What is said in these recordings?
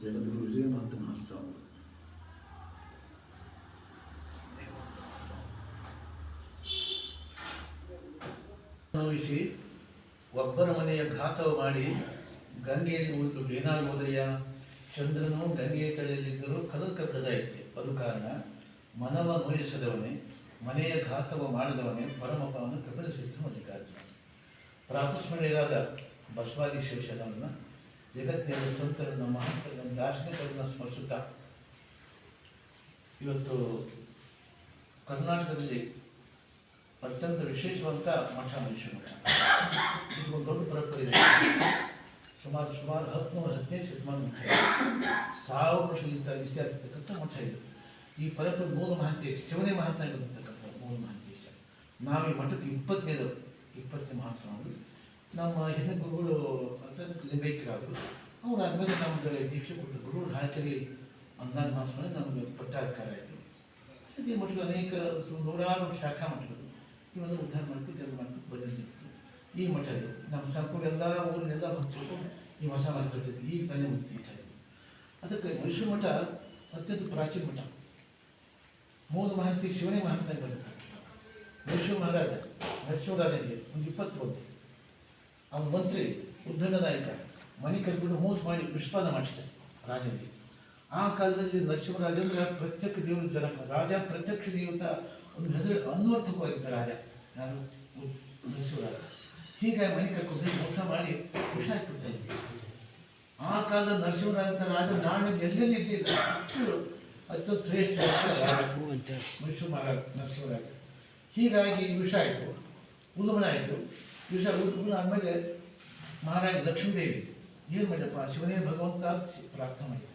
ಜಗದ್ಗುರು ವಿಜಯನಾಥ ಮಹಾಸ್ವಾಮಿಗಳು ನೋವಿಸಿ ಒಬ್ಬರ ಮನೆಯ ಘಾತವ ಮಾಡಿ, ಗಂಗೆಯಲ್ಲಿ ಉಳಿದು ಏನಾಗುವುದಯ್ಯ ಚಂದ್ರನು ಗಂಗೆಯ ತಲೆಯಲ್ಲಿದ್ದರೂ ಕಲಕ ಐತೆ ಅದು ಕಾರಣ, ಮನವ ನೋಯಿಸದವನೇ, ಮನೆಯ ಘಾತವ ಮಾಡದವನೇ ಪರಮಪವನ ಕಪಿಲ ಸಿದ್ಧ ಮಲ್ಲಿಕಾರ್ಜುನ. ಪ್ರಾತಸ್ಮರಣೆಯರಾದ ಬಸವಾದಿ ಶಿವಶರಣರನ್ನ ಜಗತ್ತಿನ ಸಂತರನ್ನ ಮಹಾತ್ಮ ದಾರ್ಶನಿಕರನ್ನ ಸ್ಮರಿಸುತ್ತಾ ಇವತ್ತು ಕರ್ನಾಟಕದಲ್ಲಿ ಅತ್ಯಂತ ವಿಶೇಷವಂತ ಮಠ ಮನುಷ್ಯ ಮಠ. ಇದು ಒಂದು ದೊಡ್ಡ ಪರಂಪರೆ ಇದೆ. ಸುಮಾರು ಸುಮಾರು ಹದಿನೂರು ಹದಿನೈದು ಶತಮಾನ ಮಠ. ಸಾವಿರ ವರ್ಷದಿಂದ ವಿಸ್ತಾರಿಸಿರ್ತಕ್ಕಂಥ ಮಠ ಇದು. ಈ ಪರಂಪರೆ ಮೂಲ ಮಹಾಂತೇಶ ಶಿವನೇ ಮಹಾತ್ಮ ಬಂದಿರ್ತಕ್ಕಂಥ ಮೂಲ ಮಹಾಂತೇಶ ನಾವು ಈ ಮಠಕ್ಕೆ ಇಪ್ಪತ್ತೈದು ಇಪ್ಪತ್ತನೇ ಮಹಾಸ್ವಾಮಿಗಳು ನಮ್ಮ ಹೆಣ್ಣು ಗುರುಗಳು ಅತ್ಯಂತ ಲಿಂಬೈಕರಾದರು ಅವ್ರು ಆದಮೇಲೆ ನಮ್ಗೆ ದೀಕ್ಷೆ ಕೊಟ್ಟು ಗುರುಗಳು ಹಾಕಲಿ ಅಂದಾಜ್ ಮಹಾಸ್ವಾಮಿ ನಮಗೆ ಪಟ್ಟಾಧಿಕಾರ ಆಯಿತು. ಅದೇ ಮಠಗಳು ಅನೇಕ ನೂರಾರು ಶಾಖಾ ಮಠಗಳು ಇವೆಲ್ಲ ಉದ್ಧಾರ ಮಾಡ್ಕೊಂಡು ಕೆಲಸ ಮಾಡ್ಕೊಂಡು ಬಂದಿತ್ತು ಈ ಮಠ ಇದು. ನಮ್ಮ ಸಂಪೂರ್ಣ ಎಲ್ಲ ಊರಿನೆಲ್ಲ ಬಂದು ಈ ಹೊಸ ಮಠ ಕಟ್ಟಿದ್ವಿ ಈ ತಾನೇ ಮುಕ್ತಿ ಮಠ ಅದಕ್ಕೆ ವಿಶ್ವ ಮಠ ಅತ್ಯಂತ ಪ್ರಾಚೀನ ಮಠ. ಮೂಲ ಮಹಂತಿ ಶಿವನೇ ಮಹಂತ ವಿಶ್ವ ಮಹಾರಾಜ ನರಸಿಂಹರಾಜನಿಗೆ ಒಂದು ಇಪ್ಪತ್ತು ಒಂದು ಅವನ ಮಂತ್ರಿ ಉದ್ದಂಡ ನಾಯಕ ಮನೆ ಕರ್ಕೊಂಡು ಮೋಸ ಮಾಡಿ ಪುಷ್ಪಾನ ಮಾಡಿಸಿದೆ ರಾಜನಿಗೆ. ಆ ಕಾಲದಲ್ಲಿ ನರಸಿಂಹರಾಜೇಂದ್ರ ಪ್ರತ್ಯಕ್ಷ ದೇವರು ಜನಕ ರಾಜ ಪ್ರತ್ಯಕ್ಷ ದೇವತ, ಒಂದು ಹೆಸರು ಅನ್ವರ್ಥಕವಾಗಿದ್ದ ರಾಜ. ನಾನು ನರಸಿಂಹರಾಜ. ಹೀಗಾಗಿ ಮನೆ ಕರ್ಕೊಂಡು ಮೋಸ ಮಾಡಿ ಖುಷಿ ಆಗ್ಬಿಡ್ತಾ ಇದ್ದೆ. ಆ ಕಾಲದ ನರಸಿಂಹರಾಜ ರಾಜ ನಾನು ಎಲ್ಲೆಲ್ಲಿ ಇದ್ದಿಲ್ಲ ಅತ್ಯಂತ ಶ್ರೇಷ್ಠ ಮಹಾರಾಜ ನರಸಿಂಹರಾಜ. ಹೀಗಾಗಿ ವಿಷ ಆಯಿತು. ಉಲ್ಲಮನ ಆಯಿತು. ವಿಷಯ ಉದ್ಗುಣ ಆದಮೇಲೆ ಮಹಾರಾಣಿ ಲಕ್ಷ್ಮೀದೇವಿ. ಏನು ಮಾಡಪ್ಪ ಶಿವನೇ ಭಗವಂತ ಪ್ರಾರ್ಥನೆ ಮಾಡಿದೆ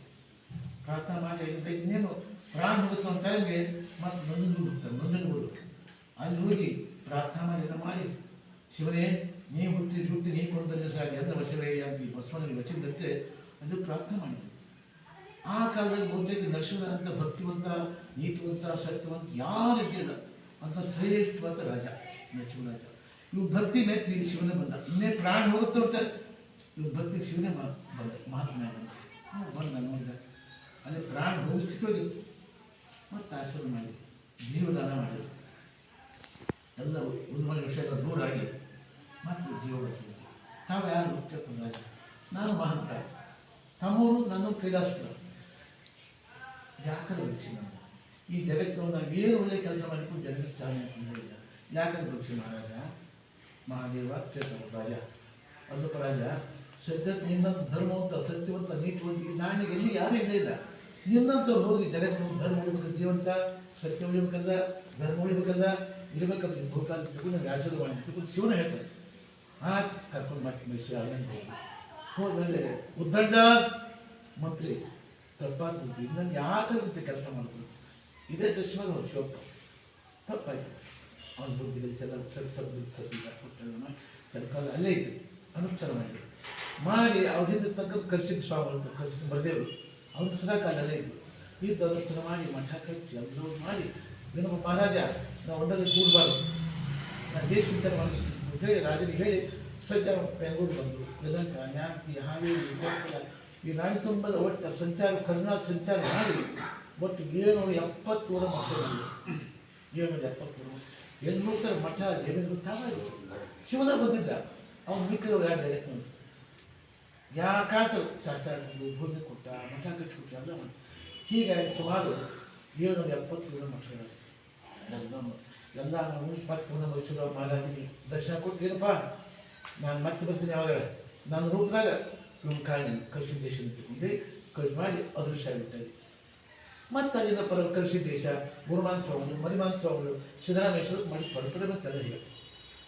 ಪ್ರಾರ್ಥನೆ ಮಾಡಿ ಇನ್ನೇನು ಪ್ರಾಣ ಹೋಗುತ್ತೆ ಅಂತ ಟೈಮ್ಗೆ ಮತ್ತೆ ನಂಜನಗೂಡು ಹೋಗ್ತಾರೆ ನಂಜನಗೂಡು ಅಲ್ಲಿ ಹೋಗಿ ಪ್ರಾರ್ಥನೆ ಮಾಡಿ ಎಲ್ಲ ಮಾಡಿ, ಶಿವನೇ, ನೀ ಹುಟ್ಟಿ ಹುಟ್ಟಿ ನೀ ಕೊಂದಲ್ಲಿ ಸಾಗಿ ಅಂತ ವರ್ಷವೇ ಅಂತ ಬಸವನಲ್ಲಿ ವಚಿದಂತೆ ಅಲ್ಲಿ ಪ್ರಾರ್ಥನೆ ಮಾಡಿದ್ರು. ಆ ಕಾಲದಲ್ಲಿ ಬಹುತೇಕ ನರಸಿಂಹ ಅಂತ ಭಕ್ತಿವಂತ, ನೀತಿವಂತ, ಸತ್ಯವಂತ ಯಾರು ಇದ್ದಿಲ್ಲ ಅಂತ ಶ್ರೇಷ್ಠವಾದ ರಾಜ ನರಸಿಂಹರಾಜ ಇವ್ ಭಕ್ತಿ ಮೆಚ್ಚಿ ಶಿವನೇ ಬಂದ ಇನ್ನೇ ಪ್ರಾಣ ಹೋಗುತ್ತೆ ಅಂತ ಇವ್ ಭಕ್ತಿ ಶಿವನೇ ಬಂದ ಮಹಾತ್ಮ ಬಂದ ನೋಡಿದ ಅಲ್ಲಿ ಪ್ರಾಣ ಹೋಗಿಸ್ತಿತ್ತು ಮತ್ತೆ ಆಶೀರ್ವಾದ ಮಾಡಿ ಜೀವದಾನ ಮಾಡಿದ್ರು ಎಲ್ಲ ಉನ್ಮನ ವಿಷಯದ ದೂರಾಗಿ ಮತ್ತು ಜೀವ ಬರ್ತದೆ ತಾವು ಯಾರು ಮುಖ್ಯ ರಾಜ ನಾನು ಮಹಾಂತ ತಮ್ಮೂರು ನಾನು ಕೈಲಾಸಪುರ ಯಾಕಂದ್ರೆ ವೃಕ್ಷ ನಾನು ಈ ಜಗತ್ತು ಏನು ಒಳ್ಳೆ ಕೆಲಸ ಮಾಡಿಕೊಂಡು ಜಗತ್ತು ಸಾಧನೆ ಮಾಡಿಲ್ಲ ಯಾಕಂದ್ರೆ ವೃಕ್ಷ ಮಹಾರಾಜ ಮಹಾದೇವ ಕ್ಷೇತ್ರ ರಾಜ. ಅಲ್ಲಪ್ಪ ರಾಜ ಸದ್ಯಕ್ಕೆ ನಿನ್ನಂತ ಧರ್ಮವಂತ, ಸತ್ಯವಂತ, ನೀತಿವಂತ ಈ ನಾಣ್ಯಗೆ ಎಲ್ಲಿ ಯಾರು ಇಲ್ಲ ಇಲ್ಲ. ನಿನ್ನಂಥವ್ರು ಹೋಗಿ ಜಗತ್ತು ಧರ್ಮ ಉಳಿಬೇಕು ಜೀವಂತ, ಸತ್ಯ ಉಳಿಬೇಕಲ್ಲ, ಧರ್ಮ ಉಳಿಬೇಕಲ್ಲ ಇರಬೇಕಲ್ಲ ನಿಮ್ಮ ಭೂಕಾಲ ತಗೊಂಡು ವ್ಯಾಸದ ಮಾಡಿ ತಗೊಂಡು ಶಿವನ ಹೇಳ್ತಾರೆ ಆ ಕರ್ಕೊಂಡು ಮಾಡಿ ಮೈಸೂರು ಅಲ್ಲಿಂದ ಹೋಗಿ. ಹೋದ್ಮೇಲೆ ಉದ್ದಂಡ, ಮಂತ್ರಿ ತಪ್ಪಾಗ್ಬಿಟ್ಟು ಇನ್ನೊಂದು ಯಾಕೆ ಕೆಲಸ ಮಾಡ್ಬೋದು ಇದೇ ಅವ್ರು ಶಿವಪ್ಪ. ತಪ್ಪಾಯ್ತು. ಅವನ ಬುದ್ಧಿ ಸಲ ಸರ್ ಸರ್ ಬುದ್ಧಿ ಸರ್ ಕರ್ಕಾಲ ಅಲ್ಲೇ ಇತ್ತು ಅನುಷ್ಠಾನ ಮಾಡಿದ್ರು. ಮಾಡಿ ಅವ್ರಿಂದ ಕಲಿಸಿದ ಸ್ವಾಮಿ ಅಂತ ಕಲಿಸಿದ ಬರದೇವರು ಅವ್ರು ಸದಾಕಾಲ ಅಲ್ಲೇ ಇದ್ದರು. ಇದ್ದು ಅನುಷ್ಠಾನ ಮಾಡಿ ಮಠ ಕಲಿಸಿ ಎಲ್ಲರೂ ಮಾಡಿ ನಮ್ಮ ಮಹಾರಾಜ, ನಾವು ಒಂದರಲ್ಲಿ ಕೂಡಬಾರ್ದು ನಾನು ದೇಶ ವಿಚಾರ ಮಾಡಿ ಹೇಳಿ ರಾಜನಿಗೆ ಹೇಳಿ ಸಂಚಾರ ಬೆಂಗಳೂರು ಬಂದರು. ಯಲಹಂಕ ನ್ಯಾಮತಿ ಹಾವೇರಿ, ಗೋಕುಲ, ಈ ರಾಯ ತುಂಬದ ಒಟ್ಟು ಸಂಚಾರ ಕರ್ನಾಟಕ ಸಂಚಾರ ಮಾಡಿ, ಒಟ್ಟು ಏಳ್ನೂರ ಎಪ್ಪತ್ತೂರ ಮಕ್ಕಳು ಏಳ್ನೂರ ಎಪ್ಪತ್ತೂರು. ಎಲ್ಲಿ ಹೋಗ್ತಾರೆ ಮಠ ಜಮೀನು ತಾವೇ ಶಿವನ ಬಂದಿದ್ದ. ಅವನು ಮಿಕ್ಕಿದವ್ರು ಯಾರು ಡೈರೆಕ್ಟ್ ನೋಡಿ ಯಾಕಾತ ಸಾಚಾರ ಭೂಮಿ ಕೊಟ್ಟ, ಮಠ ಕಟ್ಟಿಕೊಟ್ಟ ಅಂದ್ರೆ ಮಾಡಿ ಹೀಗಾಗಿ ಸುಮಾರು ಏಳ್ನೂರ ಎಪ್ಪತ್ತೂರ ಮಠಗಳು. ಎಲ್ಲ ಎಲ್ಲ ಪುನಃ ಮೈಸೂರು ಮಹಾರಾಜಿಗೆ ದರ್ಶನ ಕೊಟ್ಟು, ಏನಪ್ಪ, ನಾನು ಮತ್ತೆ ಬರ್ತೀನಿ ಯಾವಾಗ? ನನ್ನ ರೂಪದಾಗ ನಿಮ್ಮ ಕಾರಣ ದೇಶ ತಗೊಂಡು ಕೃಷಿ ಮಾಡಿ ಅದೃಶ್ಯ ಆಗಿಬಿಟ್ಟೆ ಮತ್ತೆ ಅಲ್ಲಿಂದ ಪರ ಕೃಷಿ ದೇಶ ಗುರುಮಾನ್ ಸ್ವಾಮಿಗಳು, ಮರಿಮಾನ್ ಸ್ವಾಮಿಗಳು, ಸಿದ್ದರಾಮೇಶ್ವರ ಮಾಡಿ ಪರಪರೆ ಬರ್ತಾರೆ ಈಗ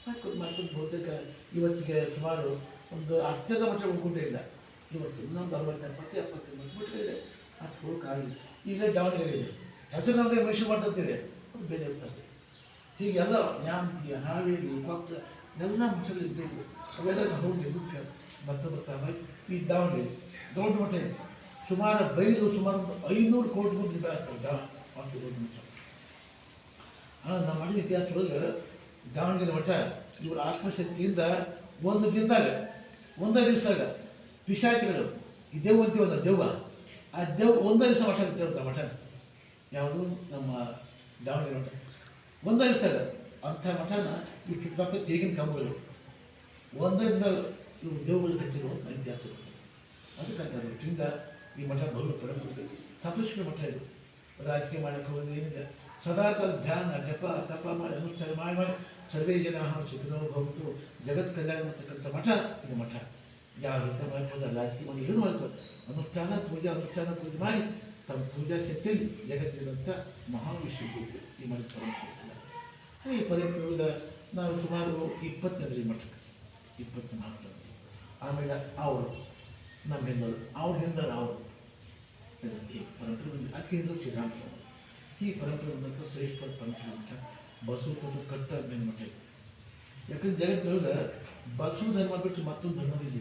ಮಾಡ್ಕೊಂಡು ಮಾಡ್ಕೊಂಡು ಬಹುತೇಕ ಇವತ್ತಿಗೆ ಸುಮಾರು ಒಂದು ಅರ್ಥದ ಮಟ್ಟ ಉಳ್ಕೊಂಡೇ ಇಲ್ಲ. ಇವತ್ತು ಇನ್ನೊಂದು ಅರವತ್ತು, ಎಪ್ಪತ್ತು ಎಪ್ಪತ್ತು ಮಟ್ಟ ಇದೆ. ಅದು ಹೋಗಿ ಈಗ ದಾವಣಗೆರೆ ಇದೆ. ಹೆಸರು ನಮಗೆ ಮೈಸೂರು ಮಾಡ್ತಿದೆ ಬೇರೆ ಇರ್ತದೆ. ಹೀಗೆಲ್ಲ ನ್ಯಾಮತಿ ಹಾವೇರಿ ಕೊಪ್ಪಳ ಎಲ್ಲ ಮಠಗಳು ಇದ್ದಿದ್ದು ಅವೆಲ್ಲ ಹೋಗಿ ಮುಖ್ಯ. ಬರ್ತಾ ಬರ್ತಾ ಈ ದಾವಣಗೆರೆ. ದೊಡ್ಡ ಮಠ ಇದೆ. ಸುಮಾರು ಬೈದು ಸುಮಾರು ಐನೂರು ಕೋಟಿ ರೂಪಾಯಿ ಆಗ್ತದೆ ಒಂದು ದೊಡ್ಡ ಮಠ ಹಾಂ ನಮ್ಮ ಒಳಗೆ ದಾವಣಗೆರೆ ಮಠ, ಇವರ ಆತ್ಮಶಕ್ತಿಯಿಂದ ಒಂದು ದಿನದಾಗ, ಒಂದೇ ದಿವಸದಾಗ ಪಿಶಾಚಿಗಳು, ಈ ದೆವ್ವ ಒಂದು ದೆವ್ವ, ಆ ದೇವ್ ಒಂದೇ ದಿವಸ ಮಠ ಅಂತ ಮಠ. ಯಾವುದು? ನಮ್ಮ ದಾವಣಗೆರೆ ಮಠ. ಒಂದೇ ದಿವಸ ಅಂಥ ಮಠನ ಈ ಕಿತ್ತಕ್ಕ ಈಗಿನ ಕಂಬಗಳು. ಒಂದೇ ದಿನ ಇವು ದೇವುಗಳು ಕಟ್ಟಿರುವಂಥ ಇತಿಹಾಸ. ಅದಕ್ಕೆ ದೃಷ್ಟಿಯಿಂದ ಈ ಮಠ ಬಹು ಪರಂಪರೆ. ತಪಸ್ವಿ ಮಠ ಇದು. ರಾಜಕೀಯ ಮಾಡಕ್ಕೆ ಏನಿದೆ? ಸದಾಕಾಲ ಧ್ಯಾನ, ಜಪ, ತಪ ಮಾಡಿ, ಅನುಷ್ಠಾನ ಮಾಡಿ ಮಾಡಿ. ಸರ್ವೇ ಜನ ಸುಖನೋ ಭವತು ಜಗತ್ ಕಲ್ಯಾಣ ಮಾಡ್ತಕ್ಕಂಥ ಮಠ ಇದು ಮಠ. ಯಾರು ಅಂತ ಮಾಡ್ಬೋದು, ರಾಜಕೀಯ ಮಾಡಿ ಏನು ಮಾಡ್ಬೋದು? ಅನುಷ್ಠಾನ, ಪೂಜೆ ಅನುಷ್ಠಾನ, ಪೂಜೆ ಮಾಡಿ ತಮ್ಮ ಪೂಜಾ ಶಕ್ತಿಯಲ್ಲಿ ಜಗತ್ತಿನಂಥ ವಿಷಯ ಈ ಮಠ ಪರಂಪರೆ ಈ ಪರಂಪರೆ ನಾವು ಸುಮಾರು ಇಪ್ಪತ್ತನೇ ಮಠಕ್ಕೆ ಇಪ್ಪತ್ನಾಲ್ಕು ಆಮೇಲೆ ಅವರು ನಮ್ಮ ಹಿಂದವರು ಅವ್ರ ಹಿಂದರ ಅವರು. ಈ ಪರಂಪರೆ ಅದಕ್ಕೆ ಹಿಂದೆ ಶ್ರೀರಾಮಚಂದ್ರ ಈ ಪರಂಪರೆ ಬಂದಂಥ ಶ್ರೇಷ್ಠ ಪರಂಪರೆ ಅಂತ ಬಸವ ತಂದು ಕಟ್ಟ ಮಠ ಇದು. ಯಾಕಂದ್ರೆ ಜಗತ್ತೊಳಗೆ ಬಸವ ಧರ್ಮ ಬಿಟ್ಟು ಮತ್ತೊಂದು ಧರ್ಮವಿಲ್ಲ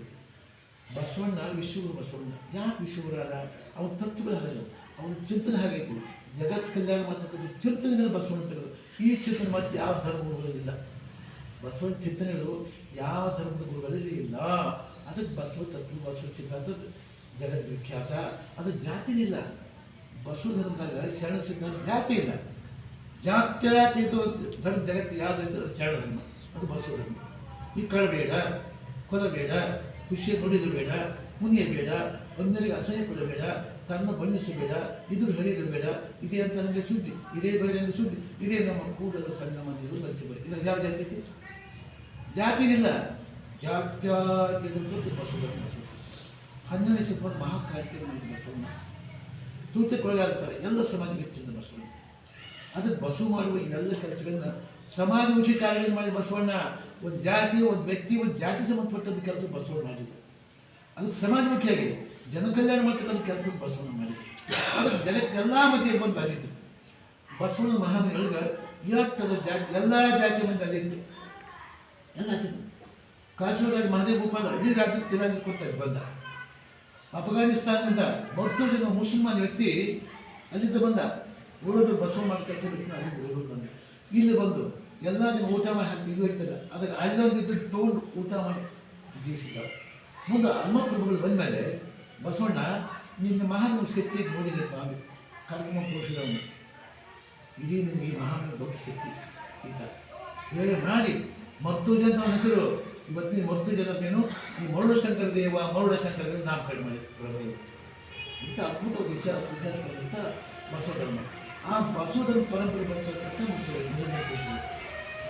ಬಸವಣ್ಣ ವಿಶ್ವಗುರು ಬಸವಣ್ಣ. ಯಾಕೆ ವಿಶ್ವಗುರು ಅದ ಅವನ ತತ್ವಗಳು ಹಾಗೆ ಅವನ ಚಿಂತನೆ ಹಾಗೈತಿ ಜಗತ್ ಕಲ್ಯಾಣ ಮಾಡ್ತಕ್ಕಂಥ ಚಿಂತನೆಗಳು ಬಸವಣ್ಣ ತೆಗೆದು ಈ ಚಿಂತನೆ ಮತ್ತೆ ಯಾವ ಧರ್ಮ ಗುರುಗಳಿಲ್ಲ ಬಸವಣ್ಣ ಚಿಂತನೆಗಳು ಯಾವ ಧರ್ಮದ ಗುರುಗಳಲ್ಲಿ ಇಲ್ಲ ಅದಕ್ಕೆ ಬಸವ ತತ್ವ ಬಸವ ಸಿದ್ಧಾಂತ ಜಗದ್ವಿಖ್ಯಾತ ಅದು ಜಾತಿನಿಲ್ಲ ಬಸವ ಧರ್ಮದಾಗ ಶರಣ ಸಿದ್ಧಾಂತ ಜಾತಿ ಇಲ್ಲ. ಜಾತ್ಯಾತಿ ಧರ್ಮ ಜಗತ್ತು ಯಾವುದಂದ್ರೆ ಶರಣ ಧರ್ಮ ಅದು ಬಸವ ಧರ್ಮ ಈ ಕಳಬೇಡ ಕೊಲಬೇಡ ಖುಷಿಯ ನುಡಿದು ಬೇಡ, ಮುನಿಯ ಬೇಡ, ಒಂದರಿಗೆ ಅಸಹ್ಯ ಕೊಡಬೇಡ ತನ್ನ ಬಣ್ಣಿಸಬೇಡ ಇದು ಹೇಳಿದ್ರು ಬೇಡ, ಇದೇ ಅಂತ ನನಗೆ ಸುದ್ದಿ, ಇದೇ ಬೈರಂಗ ಸುದ್ದಿ, ಇದೇ ನಮ್ಮ ಕೂಡಲ ಸಂಗಮ ನೀರು ಬಯಸಬೇಡ ಇದ್ರಲ್ಲಿ ಯಾವ ಜಾತಿ? ಜಾತಿನಿಲ್ಲ ಜಾತ್ಯಾತೀತ ಬಸವ ಹನ್ನೆರಡು ಶತಮಾನ ಮಹಾಕ್ರಾಂತಿ ಮಾಡಿದ ಬಸವಣ್ಣ. ತೂತಕ್ಕೊಳಗಾಗ್ತಾರೆ ಎಲ್ಲ ಸಮಾಜ ಹೆಚ್ಚಿದ ಬಸವಣ್ಣ. ಅದಕ್ಕೆ ಬಸವ ಮಾಡುವ ಎಲ್ಲ ಕೆಲಸಗಳನ್ನ ಸಮಾಜಮುಖಿ ಕಾರ್ಯಗಳನ್ನು ಮಾಡಿದ ಬಸವಣ್ಣ. ಒಂದು ಜಾತಿ, ಒಂದು ವ್ಯಕ್ತಿ, ಒಂದು ಜಾತಿ ಸಂಬಂಧಪಟ್ಟಂಥ ಕೆಲಸ ಬಸವಣ್ಣ ಮಾಡಿದ್ರು ಅದಕ್ಕೆ ಸಮಾಜಮುಖಿಯಾಗಿ ಜನ ಕಲ್ಯಾಣ ಮಾಡ್ತಕ್ಕಂಥ ಕೆಲಸ ಬಸವಣ್ಣ ಮಾಡಿದ್ರು ಅದಕ್ಕೆ ಜನಕ್ಕೆಲ್ಲ ಮತ್ತೆ ಬಂದು ಅಲ್ಲಿತ್ತು. ಬಸವಣ್ಣ ಮಹಾಮನಿಗಳಿಗೆ ಇವತ್ತದ ಜಾತಿ, ಎಲ್ಲ ಜಾತಿ ಮಂದಿ ಅಲ್ಲಿತ್ತು. ಎಲ್ಲ ಹಚ್ಚಿದ್ರು ಕಾಶ್ಮೀರ ಮಹದೇವ್ ಗೋಪಾಲ್ ಇಡೀ ರಾಜ್ಯಕ್ಕೆ ಕೊಟ್ಟ ಬಂದ. ಅಫ್ಘಾನಿಸ್ತಾನದಿಂದ ಬರ್ತೋ ಜನ ಮುಸಲ್ಮಾನ್ ವ್ಯಕ್ತಿ ಅಲ್ಲಿಂದ ಬಂದ. ಊರೊಬ್ಬರು ಬಸವ ಮಾಡಿ ಕೆಲಸ ಬಿಟ್ಟು ಅಲ್ಲಿಂದ ಊರೋದು ಬಂದ. ಇಲ್ಲಿ ಬಂದು ಎಲ್ಲ ಊಟ ಮಾಡಿ ಹಾಕಿ ಇದು ಇರ್ತಾರೆ ಅದಕ್ಕೆ ಅಲ್ಲೊಂದಿದ್ದು ತೊಗೊಂಡು ಊಟ ಮಾಡಿ ಜೀವಿಸಿದ ಮುಂದೆ ಹನುಮಪ್ರಭುಗಳು ಬಂದಮೇಲೆ ಬಸವಣ್ಣ, ನಿನ್ನ ಮಹಾನ್ ಶಕ್ತಿ ನೋಡಿದೆ ಸ್ವಾಮಿ ಕಾರ್ಯಕ್ರಮ ಪುರುಷರನ್ನು ಇಡೀ ನಿಮಗೆ ಈ ಮಹಾನ್ ದೊಡ್ಡ ಶಕ್ತಿ ಈತ ಹೇಳಿ ಮಾಡಿ ಮರ್ತುಜ ಅಂತ ಹೆಸರು. ಇವತ್ತಿನ ವಸ್ತು ಏನು ಈ ಮರುಳ ಶಂಕರ ದೇವ ಮರುಳ ಶಂಕರ ದೇವ ನಾಮಕರಣ ಮಾಡಿ ಇಂಥ ಅದ್ಭುತ ವಿಷಯ ಇತಿಹಾಸವಾದಂಥ ಬಸವ ಧರ್ಮ ಆ ಬಸವ ಧರ್ಮ ಪರಂಪರೆ ಬರ್ತಕ್ಕಂಥ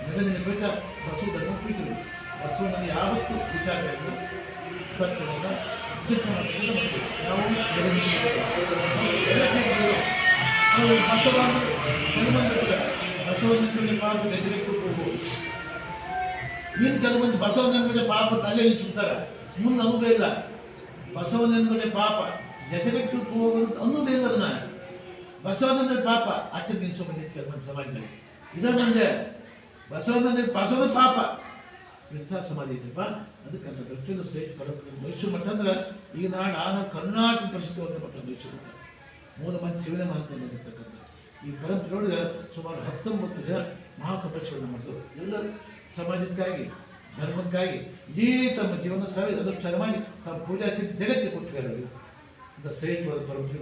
ಮೊದಲಿನ ಬೆಟ್ಟ ಬಸವ ಧರ್ಮ ಕುರಿತರು ಬಸವನಲ್ಲಿ ಯಾವತ್ತು ವಿಚಾರಗಳನ್ನು ತತ್ವವನ್ನು ನಾವು ಬಸವ ಧರ್ಮ ಬಸವನ ಪಾಪ ದಶರಕ್ಕೆ ಹೋಗ್ಬೋದು ನೀನು ಕೆಲವೊಂದು ಬಸವನಂದನೆ ಪಾಪ ತಲೆ ಇಳಿಸ್ಬಿಡ್ತಾರೆ. ಮುಂದೆ ಅನುಭವ ಇಲ್ಲ. ಬಸವನಂದನೆ ಪಾಪ. ಹೆಸರಿಟ್ಟು ಹೋಗೋದು ಅನ್ನೋದೇ ಇಲ್ಲ ಅದನ್ನ. ಬಸವನಂದ್ರೆ ಪಾಪ. ಅಟ್ಟ ನಿಲ್ಸೋ ಬಂದಿದ್ದು ಕೆಲವೊಂದು ಸಮಾಜದಲ್ಲಿ ಇದ ಮುಂದೆ ಬಸವನಂದ್ರೆ ಬಸವನ ಪಾಪ. ಇಂಥ ಸಮಾಜ ಐತಪ್ಪ ಅದಕ್ಕೆ ಅಂತ ದಕ್ಷಿಣ ಸೈಟ್ ಪರಂಪರೆ ಮೈಸೂರು ಮಠ ಅಂದ್ರೆ ಈಗ ನಾಡು ಆನ ಕರ್ನಾಟಕ ಪ್ರಸಿದ್ಧವಾದ ಮಠ ಮೈಸೂರು ಮಠ. ಮೂಲ ಮಂದಿ ಶಿವನ ಮಹಂತ ಬಂದಿರ್ತಕ್ಕಂಥ ಈ ಪರಂಪರೆಯೊಳಗೆ ಸುಮಾರು ಹತ್ತೊಂಬತ್ತು ಜನ ಮಹಾತಪಸ್ಸುಗಳನ್ನ ಮಾಡಿದ್ರು ಎಲ್ಲರೂ ಸಮಾಜಕ್ಕಾಗಿ, ಧರ್ಮಕ್ಕಾಗಿ, ಇಡೀ ತಮ್ಮ ಜೀವನ ಸಾವಿರ ಅನುಷ್ಠಾನ ಮಾಡಿ ತಮ್ಮ ಪೂಜಾ ಸಿದ್ಧ ಜಗತ್ತಿಗೆ ಕೊಟ್ಟಿದ್ದಾರೆ ಅಂತ ಶ್ರೇಷ್ಠವಾದ ಪರಂಪರೆ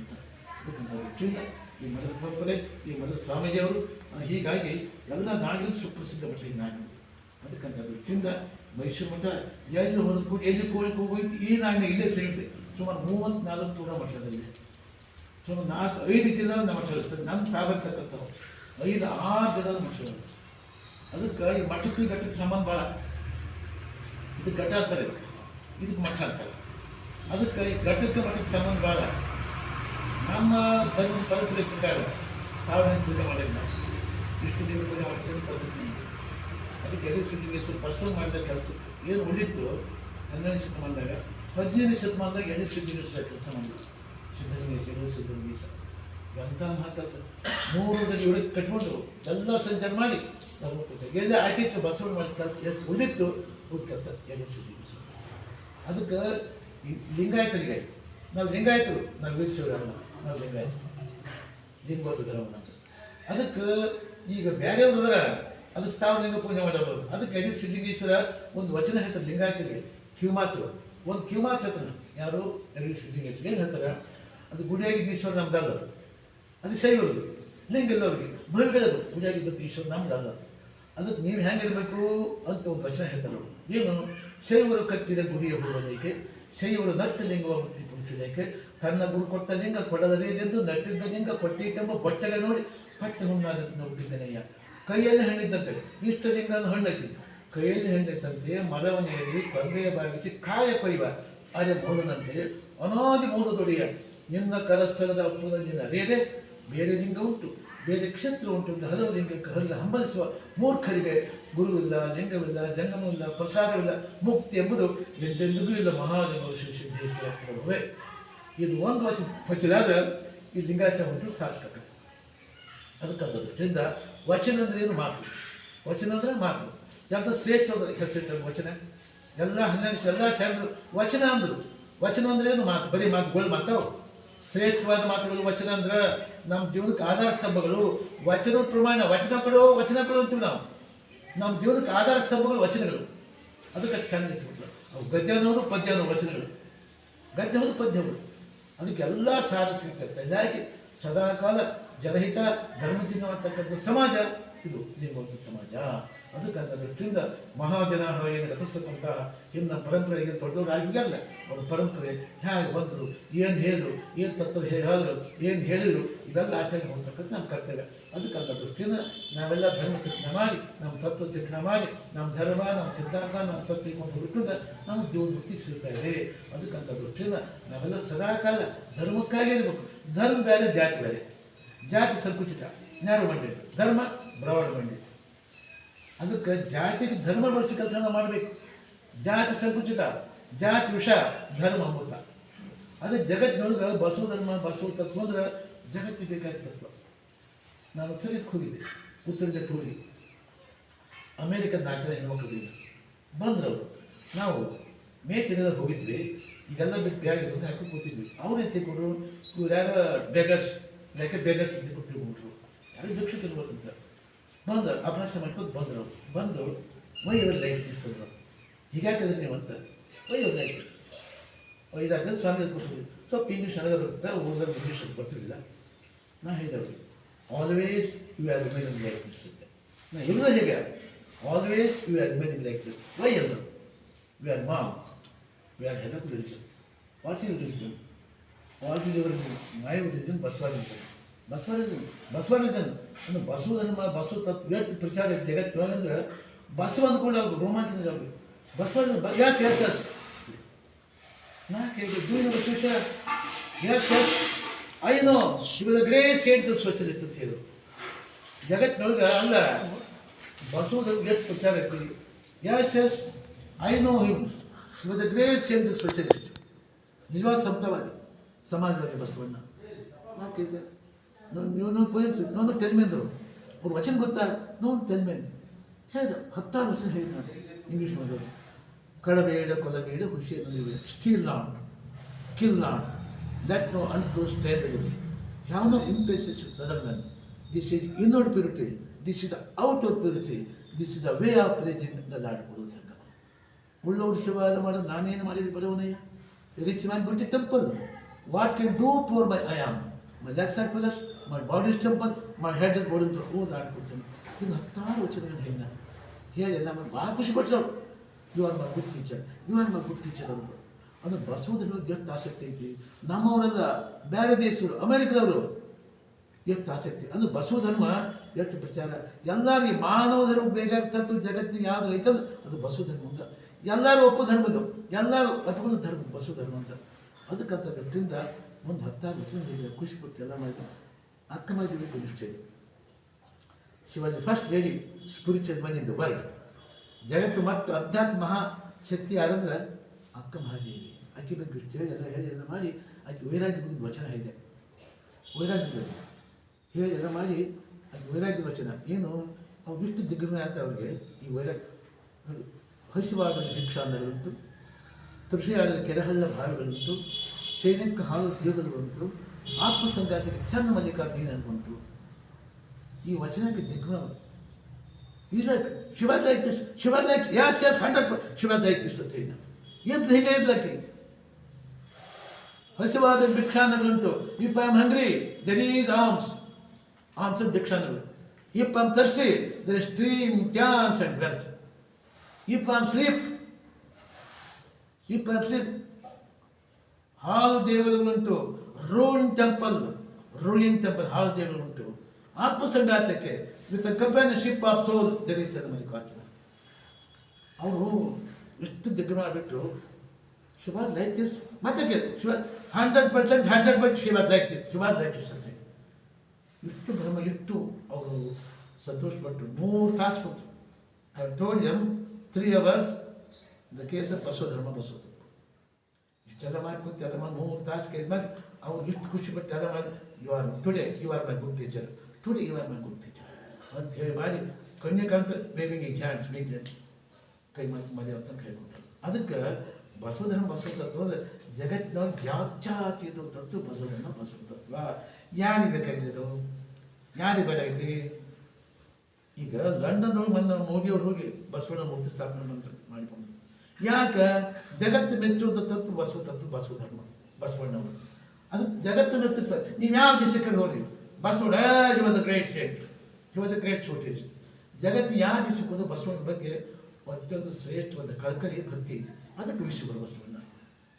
ಅಂತ. ಇದಕ್ಕಂಥ ದೃಷ್ಟಿಯಿಂದ ಈ ಮಠದ ಪರಂಪರೆ, ಈ ಮಠದ ಸ್ವಾಮೀಜಿಯವರು ಹೀಗಾಗಿ ಎಲ್ಲ ನಾಡಿನ ಸುಪ್ರಸಿದ್ಧ ಮಠ ಈ ನಾಡಿನ ಅದಕ್ಕಂಥ ದೃಷ್ಟಿಯಿಂದ ಮೈಸೂರು ಮಠ ಎಲ್ಲಿ ಹೊರಗೆ ಎಲ್ಲಿ ಕೋಳಿಗೆ ಹೋಗೋಯ್ತು ಈ ನಾಡಿನ ಇಲ್ಲೇ ಸೇರಿದೆ. ಸುಮಾರು ಮೂವತ್ತ್ನಾಲ್ಕು ನೂರ ಮಠದಲ್ಲಿ ಸುಮಾರು ನಾಲ್ಕು, ಐದು ಜಿಲ್ಲಾ ನಮ್ಮ ಮಠ ಇರ್ತದೆ ನಮ್ಮ ತಾವಿರ್ತಕ್ಕಂಥವು ಐದು, ಆರು ಜಿಲ್ಲದ ಮಠಗಳು. ಅದಕ್ಕೆ ಈ ಮಠಕ್ಕೆ ಘಟಕ್ಕೆ ಸಂಬಂಧ ಭಾಳ ಇದು ಘಟ ಅಂತಾರೆ ಇದಕ್ಕೆ. ಇದಕ್ಕೆ ಮಠ ಅಂತಾರೆ. ಅದಕ್ಕೆ ಈ ಘಟಕ್ಕೆ ಮಠಕ್ಕೆ ಸಂಬಂಧ ಭಾಳ ನಮ್ಮ ಧರ್ಮ ಪರಂಪರೆ ಪ್ರಕಾರ ಸಾವಿರ ಪೂಜೆ ಮಾಡಿಲ್ಲ ಇಷ್ಟು ದಿನ ಪೂಜೆ ಮಾಡ್ಕೊಂಡು ಪದ್ಧತಿ. ಅದಕ್ಕೆ ಎರಡು ಸಿದ್ಧಲಿಂಗೇಶ್ವರ ಫಸ್ಟ್ ಮಾಡಿದ ಕೆಲಸ. ಏನು ಉಳಿತು ಹನ್ನೆರಡನೇ ಶತಮಾನದಾಗ ಹದಿನೈದನೇ ಶತಮಾನದಾಗ ಎರಡು ಸಿದ್ಧಲಿಂಗೇಶ್ವರ ಕೆಲಸ ಮಾಡಿದ್ರು ಸಿದ್ಧಲಿಂಗೇಶ್ವರ ಸಿದ್ಧಲಿಂಗೇಶ್ವರ ಎಂಥ ಕೆಲಸ ಮೂರರಲ್ಲಿ ಉಳಿದು ಕಟ್ಕೊಂಡು ಎಲ್ಲ ಸಂಚಾರ ಮಾಡಿ ಎಲ್ಲ ಆಟಿಟ್ಟು ಬಸವಣ್ಣ ಮಾಡಿ ಕೆಲಸ ಎಷ್ಟು ಉಳಿತು ಉಳಿದ ಕೆಲಸ ಎಲ್ಲ ಸುದ್ದಿ ಅದಕ್ಕೆ ಲಿಂಗಾಯತರಿಗೆ ನಾವು ಲಿಂಗಾಯತರು. ನಾವು ವೀರಶಿವರಾಮ ನಾವು ಲಿಂಗಾಯತರು. ಲಿಂಗೋತ ಧರ್ಮ ಅದಕ್ಕೆ ಈಗ ಬೇರೆ ಅಂದ್ರೆ ಅದು ಸ್ಥಾವಲಿಂಗ ಪೂಜೆ ಮಾಡೋರು ಅದಕ್ಕೆ ಎಡಿ ಸಿದ್ಧಲಿಂಗೇಶ್ವರ ಒಂದು ವಚನ ಹೇಳ್ತಾರೆ ಲಿಂಗಾಯತರಿಗೆ. ಕಿವಿಮಾತು. ಒಂದು ಕಿವಿಮಾತು ಹೇಳ್ತಾನೆ. ಯಾರು? ಎಡಿ ಸಿದ್ಧಲಿಂಗೇಶ್ವರ. ಏನು ಹೇಳ್ತಾರೆ? ಅದು ಗುಡಿಯಾಗಿದ್ದೀಶ್ವರ ನಮ್ದಲ್ಲ. ಅದು. ಶೈವರು ಲಿಂಗ ಎಲ್ಲವ್ರಿಗೆ ಬಹಿರ್ಗಳದು ಈಶ್ವರ ಈಶ್ವರ ನಮ್ದಲ್ಲ. ಅದಕ್ಕೆ ನೀವು ಹೆಂಗಿರಬೇಕು ಅಂತ ಒಂದು ವಚನ ಹೇಳ್ತಾರೆ. ಏನು? ಶೈವರು ಕಟ್ಟಿದ ಗುಡಿಯ ಹೋಗೋದಕ್ಕೆ ಶೈವರು ನಟ್ಟ ಲಿಂಗವ ಬುದ್ಧಿ ತನ್ನ ಗುರು ಕೊಟ್ಟ ಲಿಂಗ ಕೊಡದರಿಯದೆಂದು ನಟ್ಟಿದ್ದ ಲಿಂಗ ಕೊಟ್ಟೀತೆಂಬ ಬಟ್ಟೆಗೆ ನೋಡಿ ಪಟ್ಟ ಹುಣ್ಣಾಗುತ್ತೆ ಹುಟ್ಟಿದ್ದನಯ್ಯ ಕೈಯಲ್ಲಿ ಹಣ್ಣಿದ್ದಂತೆ, ಇಷ್ಟ ಲಿಂಗನ ಹಣ್ಣೈತಿ ಕೈಯಲ್ಲಿ ಹಣ್ಣಿದ್ದಂತೆ, ಮರವನೆಯಲ್ಲಿ ಕೊಂಬೆಯ ಬಾಗಿಸಿ ಕಾಯ ಕೊಯ್ಯುವ ಅರೆ ಮೂಡದಂತೆ ಅನಾದಿ ಮೌನದೊಡೆಯ ನಿನ್ನ ಕರಸ್ಥಳದ ಅಪ್ಪುದ ನೀನು ಅರಿಯದೆ ಬೇರೆ ಲಿಂಗ ಉಂಟು ಬೇರೆ ಕ್ಷೇತ್ರ ಉಂಟು ಎಂದು ಹಲವು ಲಿಂಗಕ್ಕೆ ಹರಿದು ಹಂಬಲಿಸುವ ಮೂರ್ಖರಿಗೆ ಗುರುವಿಲ್ಲ, ಲಿಂಗವಿಲ್ಲ, ಜಂಗಮವಿಲ್ಲ, ಪ್ರಸಾದವಿಲ್ಲ, ಮುಕ್ತಿ ಎಂಬುದು ಎಂದೆಂದಿಗೂ ಇಲ್ಲ. ಮಹಾದೇವ ಶ್ರೀ ಇದು ಒಂದು ವಚ ವಚನಾದ್ರೆ ಈ ಲಿಂಗಾಚಾರ ಉಂಟು ಸಾರ್ಥಕ. ಅದಕ್ಕೆ ಅದರಿಂದ ವಚನ ಅಂದ್ರೆ ಏನು? ಮಾತು. ವಚನ ಅಂದ್ರೆ ಮಾತು. ಯಾವ್ದು ಶ್ರೇಷ್ಠದ ಹೆಸರಿಟ್ಟ ವಚನ? ಎಲ್ಲ ಹನ್ನೆರಡು, ಎಲ್ಲ ಶಾಲೆಗಳು ವಚನ ಅಂದರು. ವಚನ ಅಂದ್ರೆ ಏನು? ಮಾತು. ಬರೀ ಮಾತುಗಳು ಮಾತಾವು ಶ್ರೇಷ್ಠವಾದ ಮಾತುಗಳು, ವಚನ ಅಂದ್ರೆ ನಮ್ಮ ಜೀವನಕ್ಕೆ ಆಧಾರ ಸ್ತಂಭಗಳು. ವಚನ ಪ್ರಮಾಣ, ವಚನ ಕೊಡು ವಚನ ಕೊಡು ಅಂತೀವಿ ನಾವು. ನಮ್ಮ ಜೀವನಕ್ಕೆ ಆಧಾರ ಸ್ತಂಭಗಳು, ವಚನಗಳು. ಅದಕ್ಕೆ ಚಂದ ಅವು ಗದ್ಯ ಅನ್ನೋದು, ಪದ್ಯ ಅನ್ನೋ ವಚನಗಳು. ಗದ್ಯ ಅನ್ನೋದು ಪದ್ಯಗಳು ಅದಕ್ಕೆಲ್ಲ ಸಾರ ಸಿಗ್ತದೆ. ಹೀಗಾಗಿ ಸದಾಕಾಲ ಜನಹಿತ, ಧರ್ಮಚಿಹ್ನ ಅಂತಕ್ಕಂಥ ಸಮಾಜ, ಇದು ನಿಮ್ಮ ಸಮಾಜ. ಅದಕ್ಕೆ ಅಂತ ದೃಷ್ಟಿಯಿಂದ ಮಹಾಜನ ಏನು ರಚಿಸತಕ್ಕಂಥ ಇನ್ನು ಪರಂಪರೆಗೆ ದೊಡ್ಡವರಾಗಿಲ್ಲ ಅವ್ರ ಪರಂಪರೆ ಹೇಗೆ ಬಂದರು, ಏನು ಹೇಳಿದ್ರು, ಏನು ತತ್ವ ಹೇಳಿದ್ರು ಏನು ಹೇಳಿದರು, ಇದೆಲ್ಲ ಆಚರಣೆ ಮಾಡ್ತಕ್ಕಂಥ ನಮ್ಮ ಕರ್ತವ್ಯ. ಅದಕ್ಕಂಥ ಅಂತ ದೃಷ್ಟಿಯಿಂದ ನಾವೆಲ್ಲ ಧರ್ಮ ಚಿಂತನೆ ಮಾಡಿ, ನಮ್ಮ ತತ್ವ ಚಿಂತನೆ ಮಾಡಿ, ನಮ್ಮ ಧರ್ಮ, ನಮ್ಮ ಸಿದ್ಧಾಂತ, ನಮ್ಮ ತತ್ವಕ್ಕೆ ಕೊಂಡು ಹುಡುಕಿಂದ ನಮ್ಮ ಜೀವನ ಮುಕ್ತಿ ಸಿಗ್ತಾ ಇದೆ ಅದಕ್ಕಂತ ದೃಷ್ಟಿಯಿಂದ ನಾವೆಲ್ಲ ಸದಾಕಾಲ ಧರ್ಮಕ್ಕಾಗಿ ಇರಬೇಕು. ಧರ್ಮ ಬೇರೆ ಜಾತಿ ಬೇರೆ. ಜಾತಿ ಸಂಕುಚಿತ. ನ್ಯಾರು ಮಂಡಿ ಧರ್ಮ ಬ್ರವಾಡ ಬಂಡಿ ಅದಕ್ಕೆ ಜಾತಿಗೆ ಧರ್ಮ ಬಳಸಿ ಕೆಲಸನ ಮಾಡಬೇಕು. ಜಾತಿ ಸಂಕುಚಿತ, ಜಾತಿ ವಿಷ, ಧರ್ಮ ಅಮೃತ. ಅದು ಜಗತ್ತಿನೊಳಗೆ ಬಸವ ಧರ್ಮ, ಬಸವ ತತ್ವ ಅಂದ್ರೆ ಜಗತ್ತಿಗೆ ಬೇಕಾದ ತತ್ವ. ನಾನು ಸರಿ ಹೋಗಿದ್ದೆ ಉತ್ತರಕ್ಕೆ ಹೋಗಿ. ಅಮೇರಿಕದ ನಾಲ್ಕನೇ ನಾವು ಮೇ ತಿಂಗಳ ಹೋಗಿದ್ವಿ. ಇದೆಲ್ಲ ಬಿಟ್ಟು ಬ್ಯಾಗ್ ಅಂತ ಹಾಕಿ ಕೂತಿದ್ವಿ. ಅವ್ರು ಎತ್ತಿ ಕೊಡು ಇವ್ರು ಯಾರು ಬೆಗಸ್, ಯಾಕೆ ಬೆಗಸ್ ಅಂತ ಕೊಟ್ಟಿರ್ಬಿಟ್ರು ಯಾರು ಭಿಕ್ಷುಕ ಇರ್ಬೇಕಂತ ಬಂದರು, ಅಭ್ಯಾಸ ಮಾಡ್ಕೊಂಡು ಬಂದರು. ಬಂದು ವೈ ಇವ್ರ ಲೈಫ್ ಈಗ ಹೀಗಾಕಿದ್ರೆ ನೀವು ಅಂತ. ವೈ ಇವ್ರ ಲೈಫ್ ಜನ ಸ್ವಾಮಿ ಕೊಟ್ಟಿದ್ವಿ ಸ್ವಲ್ಪ ಇಂಗ್ಲೀಷ್ ನನಗೆ ಬರುತ್ತೆ ಓದೋದು ಇಂಗ್ಲೀಷ್ ಬರ್ತಿರಲಿಲ್ಲ. ನಾ ಹೇಳಿದವ್ರು always you are main like life ಅಂತ ನಾ ಇರೋದು ಹೇಗೆ? Always you are remaining like this why ಅಂದರು. We are mom we are help of religion what is religion what is your my religion ಬಸವಾರಿಜನ್ ಬಸವಾರಿಜನ್ ಬಸವರಾಜನ್, ಅಂದ್ರೆ ಬಸವ ಧರ್ಮ ಬಸವ ತತ್ವ ಎಷ್ಟು ಪ್ರಚಾರ ಇದೆ ಜಗತ್ತು ಅಂದ್ರೆ ಬಸವ ಅಂದ್ಕೊಂಡು ಅವ್ರು ರೋಮಾಂಚನ ಅವ್ರಿಗೆ ಬಸವರಾಜ ಯಾಸ್ ಎಸ್ ಎಸ್ ನಾ ಕೇಳಿದೆ ದೂರಿನ Basaveshwara yes yes I know the great saint socialist ಅಂತ ಹೇಳಿದ್ರು ಜಗತ್ತಿನೊಳಗೆ ಅಲ್ಲ ಬಸವದಲ್ಲಿ ಎಷ್ಟು ಪ್ರಚಾರ ಐತಿ yes yes I know him Shiva the great saint specialist ನಿಜವಾದ ಸಮತಾವಾದಿ ಸಮಾಜವಾದಿ ಬಸವಣ್ಣ. ನಾ ಕೇಳಿದೆ. ನೀವು no poems no tell me ಅಂದರು. ಅವ್ರ ವಚನ ಗೊತ್ತಾ? ನೋ ಟೆಲ್ ಮಿ ಹೇಳಿದ್ರು. ಹತ್ತಾರು ವಚನ ಹೇಳಿದ್ರು ನಾನು ಇಂಗ್ಲೀಷ್ ಮಾಡೋರು ಕಡಬೇಡ ಕೊಲಬೇಡ, ಹುಸಿಯನ್ನು steal not kill not that no unto stay the impresses other than this is inward purity this is the of purity this is the way of praising the lord ಕೊಡುವ ಸಂಘ ಉಳ್ಳವರು ಶಿವಾದ ಮಾಡೋದು ನಾನೇನು ಮಾಡಿದ ಬಡವನಯ್ಯ? ರಿಚ್ ಮ್ಯಾನ್ ಬಿಟ್ಟು temple what can do poor my I am my lacks are plus my body is temple my head is body ಅಂತ ಓದ್ ಆಡ್ಕೊಡ್ತೀನಿ ಇನ್ನು ಹತ್ತಾರು ವಚನಗಳು ಹೇಳಿ ನಾನು ಹೇಳಿ ನಮಗೆ ಭಾಳ ಖುಷಿ ಪಟ್ಟರು. You are my good teacher you are my good teacher ಅವರು ಅದು ಬಸವದ ಬಗ್ಗೆ ಎಷ್ಟು ಆಸಕ್ತಿ ಐತಿ. ನಮ್ಮವರೆಲ್ಲ ಬೇರೆ ದೇಶರು ಅಮೇರಿಕದವರು ಎಷ್ಟು ಆಸಕ್ತಿ. ಅಂದ್ರೆ ಬಸವ ಧರ್ಮ ಎಷ್ಟು ಪ್ರಚಾರ. ಎಲ್ಲರಿಗೆ ಮಾನವ ಧರ್ಮ ಬೇಕಾಗ್ತದ್ದು ಜಗತ್ತಿನ ಯಾವ್ದು ಐತದ ಅದು ಬಸವ ಧರ್ಮ ಅಂತ. ಎಲ್ಲರೂ ಒಪ್ಪು ಧರ್ಮದ ಎಲ್ಲರೂ ಒಪ್ಪಿಕೊಂಡು ಧರ್ಮ ಬಸವ ಧರ್ಮ ಅಂತ. ಅದಕ್ಕಂತ ದೃಷ್ಟಿಯಿಂದ ಒಂದು ಹತ್ತಾರು ವಚನ ಖುಷಿ ಪಟ್ಟು ಎಲ್ಲ ಮಾಡಿದ್ರು. ಮಾಡಿದ್ವಿ ನಿಷ್ಠೆ she was first lady spiritual man in the world ಜಗತ್ತು ಮತ್ತು ಅಧ್ಯಾತ್ಮ ಶಕ್ತಿ ಯಾರಂದ್ರೆ ಅಕ್ಕ ಮಹಾದೇವಿ. ಆಕೆ ಬಗ್ಗೆ ಹೇಳಿ ಎಲ್ಲ ಹೇಳಿ ಎಲ್ಲ ಮಾಡಿ ಆಕೆ ವೈರಾಗ್ಯ ಬಗ್ಗೆ ವಚನ ಹೇಳಿದೆ. ವೈರಾಗ್ಯದಲ್ಲಿ ಹೇಳಿ ಎಲ್ಲ ಮಾಡಿ ಆಕೆ ವೈರಾಗ್ಯದ ವಚನ. ಏನು? ಅವ್ರು ಇಷ್ಟು ದಿಗ್ಗಮ ಆಯ್ತು ಅವ್ರಿಗೆ ಈ ವೈರಾಗ್ಯ ಹಸಿವಾದ ಭಿಕ್ಷಾ ಅನ್ನೋದುಂಟು ತೃಷಿಯಾಡದ ಕೆರೆಹಳ್ಳ ಭಾರಗಳುಂಟು ಸೈನಿಕ ಹಾಲು ಜೀವಗಳುಂಟು ಆತ್ಮಸಂಗಾತಿಗೆ ಚನ್ನ ಮಲ್ಲಿಕಾರ್ಜುನ ಅನ್ಕೊಂತು ಈ ವಚನಕ್ಕೆ ದಿಗ್ಗುಣ He's like, she was like this, she was like, yes, yes, hundred percent, she was like this, ಅಂತ ಹೇಳಿದ ಎಂತ ಹಿಂಗೆ ಇದ್ಲಕ್ಕೆ ಹಸಿವಾದ ಭಿಕ್ಷಾನಗಳುಂಟು if I am hungry there is arms arms ಭಿಕ್ಷಾನಗಳು if I am thirsty there is stream tanks and wells if I am sleep if I am sleep ಹಾಲು ದೇವರುಗಳುಂಟು ruin temple ruin temple ಹಾಲು ದೇವರುಗಳುಂಟು ಆತ್ಮಸಂಘಾತಕ್ಕೆ ವಿತ್ ಕಂಪ್ಯಾನಿಶಿಪ್ ಆಫ್ ಸೋಲ್ ದರೀಚದ ಮಲ್ಲಿಕಾರ್ಜುನ ಅವರು ಎಷ್ಟು ದಿಗ್ಗ ಮಾಡಿಬಿಟ್ರು ಶಿವಾಜ್ ಲೈಕ್ ದಿಸ್ ಮತ್ತೆ Shiva's hundred percent hundred percent Shiva's like this Shiva's like this ಅಂತ ಇಷ್ಟು ಭ್ರಮ ಇಟ್ಟು ಅವರು ಸಂತೋಷಪಟ್ಟರು ಮೂರು ತಾಸು ಕೂತು I told them three hours the case of Basavadharma Basavadharma ಇಷ್ಟೆಲ್ಲ ಮಾಡಿ ಕೂತು ಅದ ಮಾಡಿ ಮೂರು ತಾಸು ಕೇಳಿದ ಮಾಡಿ ಇಷ್ಟು ಖುಷಿ ಪಟ್ಟು ಅದ ಮಾಡಿ you are today you are my good teacher today you are my good teacher ಅಂತ ಹೇಳಿ ಮಾಡಿ ಕನ್ಯಾಕಾಂತ ಬೇಬಿಂಗ್ ಚಾನ್ಸ್ ಬೇಗ ಕೈ ಮಾಡಿ ಮದುವೆ ಅಂತ ಕೈ ಕೊಟ್ಟರು. ಅದಕ್ಕೆ ಬಸವಧರ್ಮ ಬಸವ ತತ್ವ ಅಂದರೆ ಜಗತ್ತಿನೊಳಗೆ ಜಾತ್ಯಾತೀತ ತತ್ವ ಬಸವಧರ್ಮ ಬಸವ ತತ್ವ ಯಾರಿಗೆ ಬೇಕಾಗಿದ್ದು ಯಾರಿಗೆ ಬೇಕಾಗೈತಿ ಈಗ ಲಂಡನ್ದೊಳಗೆ ಮೊನ್ನೆ ಮೋದಿಯವ್ರು ಹೋಗಿ ಬಸವಣ್ಣ ಮೂರ್ತಿ ಸ್ಥಾಪನೆ ಮಾಡಿಕೊಂಡು ಯಾಕೆ? ಜಗತ್ತು ಮೆಚ್ಚುವಂಥ ತತ್ವ ಬಸವ ತತ್ವ ಬಸವ ಧರ್ಮ, ಬಸವಣ್ಣವರು. ಅದು ಜಗತ್ತು ಮೆಚ್ಚುತ್ತೆ ನೀವು ಯಾವ ದೇಶಕ್ಕೆ ಹೋಗಿ Basavanna he was great saint he was a great socialist ಜಗತ್ತು ಯಾವ ದೇಶಕ್ಕೆ ಹೋದ್ರೆ ಬಸವಣ್ಣ ಬಗ್ಗೆ ಅತ್ಯಂತ ಶ್ರೇಷ್ಠವಾದ ಕಳಕಳಿ ಭಕ್ತಿ ಐತಿ. ಅದಕ್ಕೆ ವಿಶ್ವಗುರು ಬಸವಣ್ಣ.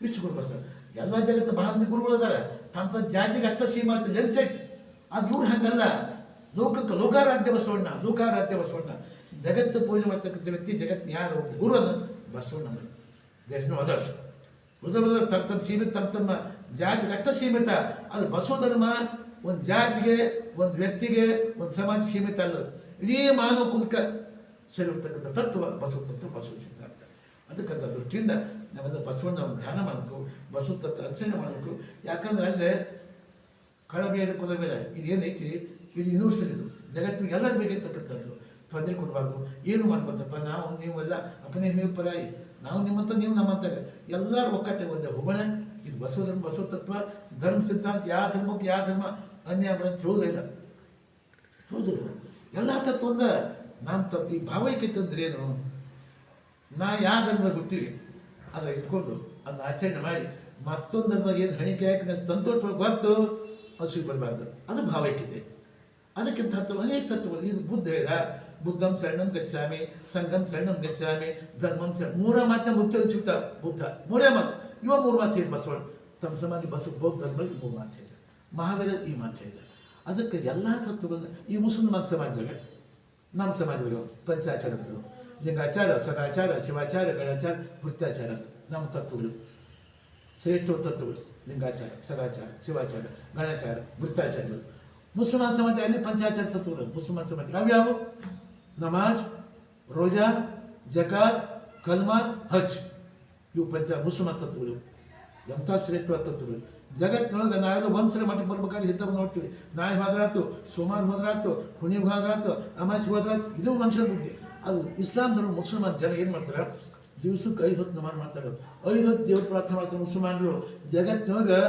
ವಿಶ್ವಗುರು ಬಸವಣ್ಣ. ಎಲ್ಲ ಜಗತ್ತು ಬಹಳ ಮಂದಿ ಗುರುಗಳು ಅದಾರೆ. ತಮ್ಮ ಜಾತಿಗೆ ಅಷ್ಟ ಸೀಮಾಂತ ಲಿಮಿಟೆಡ್ ಅದು ಇವ್ರು ಹಂಗಲ್ಲ. ಲೋಕಕ್ಕೆ ಲೋಕಾರಾಧ್ಯ ಬಸವಣ್ಣ ಲೋಕಾರಾಧ್ಯ ಬಸವಣ್ಣ. ಜಗತ್ತು ಪೂಜೆ ಮಾಡ್ತಕ್ಕಂಥ ವ್ಯಕ್ತಿ ಜಗತ್ತು ಯಾರು? ಗುರು ಅದ. ಬಸವಣ್ಣ ಇಸ್ ನೋ ಅದರ್ಸ್ ತಮ್ಮ ತಮ್ಮ ಸೀಮಿತ ತಮ್ಮ ತಮ್ಮ ಜಾತಿಗೆ ಅಷ್ಟ ಸೀಮಿತ. ಅದು ಬಸವ ಧರ್ಮ ಒಂದು ಜಾತಿಗೆ, ಒಂದು ವ್ಯಕ್ತಿಗೆ, ಒಂದು ಸಮಾಜ ಸೀಮಿತ ಅಲ್ಲ. ಇಡೀ ಮಾನವ ಕುಲಕ ಸೇರಿರ್ತಕ್ಕಂಥ ತತ್ವ ಬಸವ ತತ್ವ, ಬಸವ ಸಿದ್ಧಾಂತ ಅದಕ್ಕಂಥ ದೃಷ್ಟಿಯಿಂದ ನಾವೆಲ್ಲ ಬಸವಣ್ಣ ಧ್ಯಾನ ಮಾಡಬೇಕು, ಬಸವ ತತ್ವ ಅರ್ಚನೆ ಮಾಡಬೇಕು. ಯಾಕಂದ್ರೆ ಅಲ್ಲೇ ಕಳಬೇಡ ಕೊಲಬೇಡ ಇದೇನೈತಿ? ಇದು ಯೂನಿವರ್ಸಲ್ ಇದು. ಜಗತ್ತಿಗೆ ಎಲ್ಲರೂ ಬೇಕಿರ್ತಕ್ಕಂಥದ್ದು. ತೊಂದರೆ ಕೊಡಬಾರ್ದು. ಏನು ಮಾಡ್ಬಾರ್ದಪ್ಪ? ನಾವು, ನೀವೆಲ್ಲ ಅಪನೇ ನೀವು ಪರಾಯಿ. ನಾವು ನಿಮ್ಮಂತ, ನೀವು ನಮ್ಮಂತ ಎಲ್ಲರೂ ಒಕ್ಕಟ್ಟೆ ಒಂದೇ. ಹೋಗೋಣ. ಇದು ಬಸವ ಧರ್ಮ, ಬಸವ ತತ್ವ. ಧರ್ಮ ಸಿದ್ಧಾಂತ, ಯಾವ ಧರ್ಮಕ್ಕೆ ಯಾವ ಧರ್ಮ ಅನ್ಯಾಯ ಅಂತ ತಿಳಿದಿಲ್ಲ ತಿಳಿದಿಲ್ಲ ಎಲ್ಲ ತತ್ವ ನಾನು ಈ ಭಾವೈಕ್ಯತೆ ಅಂದ್ರೆ ಏನು? ನಾ ಯಾವ ಧರ್ಮ ಗೊತ್ತೀವಿ ಅದನ್ನ ಇಟ್ಕೊಂಡು ಅದನ್ನ ಆಚರಣೆ ಮಾಡಿ ಮತ್ತೊಂದು ಧರ್ಮ ಏನು ಹಣಿಕೆ ಹಾಕಿ ನಾನು ಸಂತೋಷ ಬರ್ತು ಹಸು ಬರಬಾರ್ದು. ಅದು ಭಾವೈಕ್ಯತೆ. ಅದಕ್ಕಿಂತ ತತ್ವ ಅನೇಕ ತತ್ವಗಳು. ಈಗ ಬುದ್ಧ ಹೇಳಿದ ಬುದ್ಧಂ ಶರಣಂ ಗಚ್ಚಾಮಿ ಸಂಘಂ ಶರಣಂ ಗಚ್ಚಾಮಿ ಧರ್ಮಂ ಶರಣ ಮೂರ ಮಾತನ್ನ ಮುಚ್ಚಲು ಸಿಗ್ತ ಬುದ್ಧ ಮೂರೇ ಮಾತು ಇವ ಮೂರು ಮಾತು ಹೇಳಿದ ಬಸವಣ್ಣ ತಮ್ಮ ಸಮಾಜ ಬಸವ ಬೌದ್ಧ ಧರ್ಮ ಮೂರು ಮಾತು ಹೇಳಿದ ಮಹಾವೀರ ಈ ಮಾತು ಹೇಳಿದ ಅದಕ್ಕೆ ಎಲ್ಲ ತತ್ವಗಳನ್ನ ಈ ಮುಸಲ್ಮಾನ್ ಸಮಾಜದಾಗ ನಮ್ಮ ಸಮಾಜದಾಗ ಪಂಚಾಚಾರ ಅಂತರು ಲಿಂಗಾಚಾರ ಸದಾಚಾರ ಶಿವಾಚಾರ ಗಣಾಚಾರ ವೃತ್ತಾಚಾರ ಅಂತ ನಮ್ಮ ತತ್ವಗಳು ಶ್ರೇಷ್ಠ ತತ್ವಗಳು ಲಿಂಗಾಚಾರ ಸದಾಚಾರ ಶಿವಾಚಾರ ಗಣಾಚಾರ ವೃತ್ತಾಚಾರಗಳು ಮುಸಲ್ಮಾನ್ ಸಮಾಜ ಅಲ್ಲಿ ಪಂಚಾಚಾರ ತತ್ವಗಳು ಮುಸಲ್ಮಾನ್ ಸಮಾಜ ಯಾವ್ಯಾವು ನಮಾಜ್, ರೋಜಾ, ಜಕಾತ್ ಕಲ್ಮಾ ಹಜ್. ಇವು ಪಂಚ ಮುಸಲ್ಮಾನ್ ತತ್ವಗಳು. ಎಂಥ ಶ್ರೇಷ್ಠವಾದ ತತ್ವಗಳು. ಜಗತ್ತಿನೊಳಗೆ ನಾವೆಲ್ಲ ಸರಿ ಮಠಕ್ಕೆ ಬರ್ಬೇಕಾದ್ರೆ ಇದ್ದವ ನೋಡ್ತೀವಿ. ನಾಳೆ ಹೋದ್ರಾತು, ಸೋಮವಾರ ಹೋದ್ರಾತು ಹುಣಿಗೆ ಹೋದ್ರಾತು ಅಮಾಸಿ ಹೋದ್ರಾತು, ಇದು ಮನುಷ್ಯರ ಬುದ್ಧಿ. ಅದು ಇಸ್ಲಾಂ ಧರ್ಮ ಮುಸಲ್ಮಾನ್ ಜನ ಏನು ಮಾಡ್ತಾರೆ? ದಿವಸಕ್ಕೆ ಐದು ಹೊತ್ತು ನಮಾಜ್ ಮಾಡ್ತಾರೆ. ಐದು ಹೊತ್ತು ದೇವ್ರ ಪ್ರಾರ್ಥನೆ ಮಾಡ್ತಾರೆ ಮುಸಲ್ಮಾನರು. ಜಗತ್ತಿನೊಳಗೆ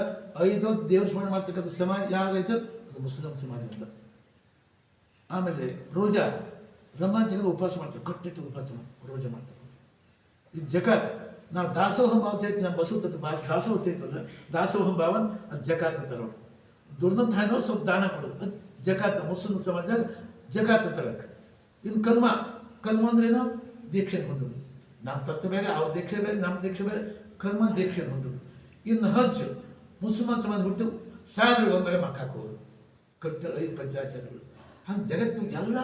ಐದು ಹೊತ್ತು ದೇವ್ರ ಸ್ಮರಣೆ ಮಾಡ್ತಕ್ಕಂಥ ಸಮಾಜ ಯಾವ್ದೈತೆ ಅದು ಮುಸ್ಲಿಂ ಸಮಾಜ ಅಂತ ಆಮೇಲೆ ರೋಜಾ. ತಿಂಗಳು ಉಪವಾಸ ಮಾಡ್ತಾರೆ ಕಟ್ಟಿಟ್ಟು ಉಪವಾಸ ಮಾಡ್ತಾರೆ ರೋಜೆ ಮಾಡ್ತಾರೆ. ಇದು ಜಕಾತ್ ನಾವು ದಾಸೋಹ ಭಾವ ತೈತಿ ನಮ್ಮ ತತ್ವ ಭಾಷೆ ದಾಸೋಹ ತೈತಲ್ಲ ದಾಸೋಹ ಭಾವನ್ ಅದು ಜಕಾತ್ ಅಂತಾರೆ ಅವ್ರು ದುಡ್ದಂತ ಹಣದವ್ರು ಸ್ವಲ್ಪ ದಾನ ಕೊಡೋದು. ಅದು ಜಕಾತ ಮುಸ್ಲಿಂ ಸಮಾಜದಾಗ ಜಕಾತ್ ಅಂತಾರೆ ಇನ್ನು ಕಲ್ಮ. ಕಲ್ಮ ಅಂದ್ರೇನು ದೀಕ್ಷೆ ಹೊಂದೋದು. ನಮ್ಮ ತತ್ವ ಬೇರೆ, ಅವ್ರ ದೀಕ್ಷೆ ಬೇರೆ, ನಮ್ಮ ದೀಕ್ಷೆ ಬೇರೆ ಕಲ್ಮ ದೀಕ್ಷೆ ಹೊಂದೋದು. ಇನ್ನು ಹಜ್ ಮುಸಲ್ಮಾನ್ ಸಮಾಜ ಬಿಟ್ಟು ಸಾವಿರ ಒಂದರೆ ಮಕ್ಕ ಹಾಕೋದು. ಕಟ್ಟ ಐದು ಪಂಚಾಚಾರಗಳು. ಹಂಗೆ ಜಗತ್ತು ಎಲ್ಲ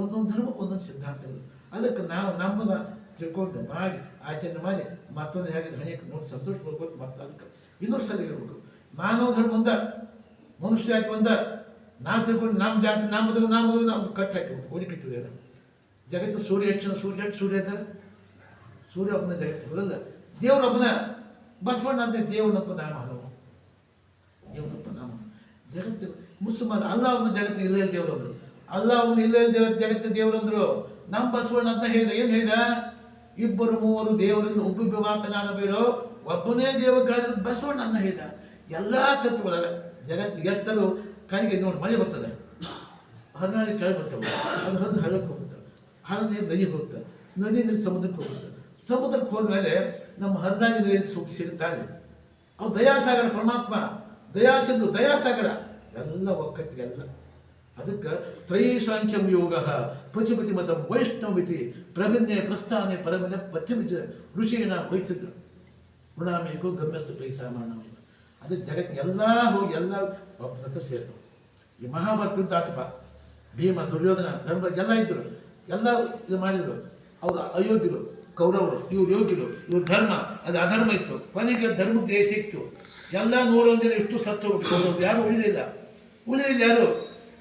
ಒಂದೊಂದು ಧರ್ಮ, ಒಂದೊಂದು ಸಿದ್ಧಾಂತಗಳು. ಅದಕ್ಕೆ ನಾವು ನಮ್ಮನ್ನ ತಿಳ್ಕೊಂಡು ಮಾಡಿ, ಆಚರಣೆ ಮಾಡಿ ಮತ್ತೊಂದು ಹೇಗೆ ಹಣಕ್ಕೆ ನೋಡಿ ಸಂತೋಷ ಹೋಗ್ಬೇಕು ಮತ್ತೆ ಅದಕ್ಕೆ ಇನ್ನೊಂದು ಸಲ ಇರಬೇಕು ಮಾನವ ಧರ್ಮ ಒಂದ, ಮನುಷ್ಯ ಜಾತಿ ಒಂದ, ನಾವು ತಿಳ್ಕೊಂಡು ನಮ್ಮ ಜಾತಿ ನಮ್ಮ ಬದುಕು ನಮ್ಮ ಬದುಕು ನಾವು ಕಟ್ಟಿ ಹಾಕಿಬಿಟ್ಟು ಕೋಡಿ ಕಟ್ಟಿದ್ದೇವೆ ಜಗತ್ತು ಸೂರ್ಯ ಜನ, ಸೂರ್ಯ ಎಷ್ಟು ಸೂರ್ಯ ಇದ್ದಾರೆ? ಸೂರ್ಯ ಒಬ್ಬನ ಜಗತ್ತು ಬದಲ್ಲ ದೇವರೊಬ್ಬನ ಬಸವಣ್ಣ ಅಂತ ದೇವನಪ್ಪ ನಾಮ ದೇವನಪ್ಪ ನಾಮ. ಜಗತ್ತು ಮುಸಲ್ಮಾನ ಅಲ್ಲ ಅವನ ಜಗತ್ತು ಇಲ್ಲ ದೇವರಂದ್ರು ಅಲ್ಲ, ಅವನು ಇಲ್ಲೇ ದೇವ ಜಗತ್ತ ದೇವರಂದ್ರು ನಮ್ಮ ಬಸವಣ್ಣ ಅಂತ ಹೇಳಿದ. ಏನು ಹೇಳಿದ? ಇಬ್ಬರು ಮೂವರು ದೇವರಿಂದ ಒಬ್ಬೊಬ್ಬ ಮಾತನಾಡಬೇಡ, ಒಬ್ಬನೇ ದೇವ ಕಾದ ಬಸವಣ್ಣ ಅಂತ ಹೇಳಿದ. ಎಲ್ಲ ತತ್ವಗಳ ಜಗತ್ತು ಎತ್ತಲು ಕೈಗೆ ನೋಡಿ ಮಳೆ ಬರ್ತದೆ. ಹರಿನಾಳಿ ಕೆಳಗೆ ಬರ್ತವೆ. ಅದು ಹರಿದು ಹಳ್ಳಕ್ಕೆ ಹೋಗುತ್ತೆ. ಹಳ್ಳ ನೀರು ನದಿಗೆ ಹೋಗುತ್ತೆ. ನದಿ ನೀರು ಸಮುದ್ರಕ್ಕೆ ಹೋಗುತ್ತೆ. ಸಮುದ್ರಕ್ಕೆ ಹೋದ್ಮೇಲೆ ನಮ್ಮ ಹರಿನಾಳಿ ನೀರು ಸೂಪ್ ಸಿಗುತ್ತಾ ಇದೆ. ಅವು ದಯಾಸಾಗರ ಪರಮಾತ್ಮ, ದಯಾಸಿಂಧು, ದಯಾಸಾಗರ, ಎಲ್ಲ ಒಕ್ಕಟ್ಟಿಗೆಲ್ಲ. ಅದಕ್ಕೆ ತ್ರೈಸಾಂಖ್ಯಂ ಯೋಗ ಪಚುಪತಿ ಮತಂ ವೈಷ್ಣವಿತಿ ಪ್ರವಿನ್ಯ ಪ್ರಸ್ಥಾನೆ ಪರಮನೆ ಪಥ್ಯವಿಜ ಋಷಿಯನ್ನ ವಹಿಸಿದ್ರು ಗುಣಾಮೇಕು ಗಮ್ಯಸ್ತು ಪೈಸಾ ಮಾನವ ಅದು ಜಗತ್ತು ಎಲ್ಲ ಹೋಗಿ ಎಲ್ಲ ಹತ್ರ ಸೇರ್ತವೆ. ಈ ಮಹಾಭಾರತದ ಆತಪ. ಭೀಮ, ದುರ್ಯೋಧನ, ಧರ್ಮ ಎಲ್ಲ ಇದ್ದರು ಎಲ್ಲ ಇದು ಮಾಡಿದ್ರು. ಅವರು ಅಯೋಗ್ಯರು, ಕೌರವರು, ಇವ್ರು ಯೋಗ್ಯರು, ಇವ್ರ ಧರ್ಮ, ಅದು ಅಧರ್ಮ ಇತ್ತು. ಕೊನೆಗೆ ಧರ್ಮ ದೇಶ ಇತ್ತು ಎಲ್ಲ ನೂರೊಂದು ಇಷ್ಟು ಸತ್ತು ಹೋಗ್ಬಿಟ್ಟು ಯಾರು ಉಳಿದಿಲ್ಲ ಉಳಿದಿಲ್ಲ ಯಾರು?